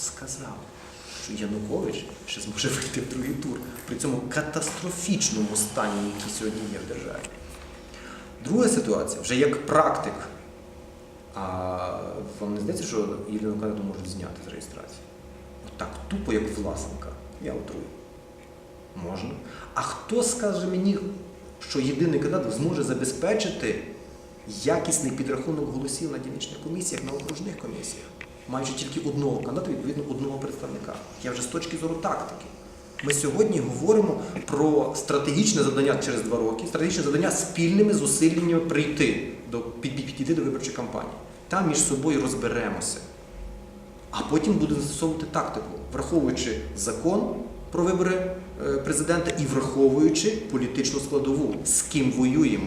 сказав, що Янукович ще зможе вийти в другий тур при цьому катастрофічному стані, який сьогодні є в державі. Друга ситуація, вже як практик. А вам не здається, що Єліну Миколаївну можуть зняти з реєстрації? Отак тупо, як Власенка. Я отрую. Можна. А хто скаже мені, що єдиний кандидат зможе забезпечити якісний підрахунок голосів на дільничних комісіях, на окружних комісіях, маючи тільки одного кандидата, відповідно одного представника. Я вже з точки зору тактики. Ми сьогодні говоримо про стратегічне завдання через два роки, стратегічне завдання спільними зусиллями прийти до під- під- підійти до виборчої кампанії. Там між собою розберемося. А потім будемо застосовувати тактику, враховуючи закон про вибори е, президента і враховуючи політичну складову, з ким воюємо.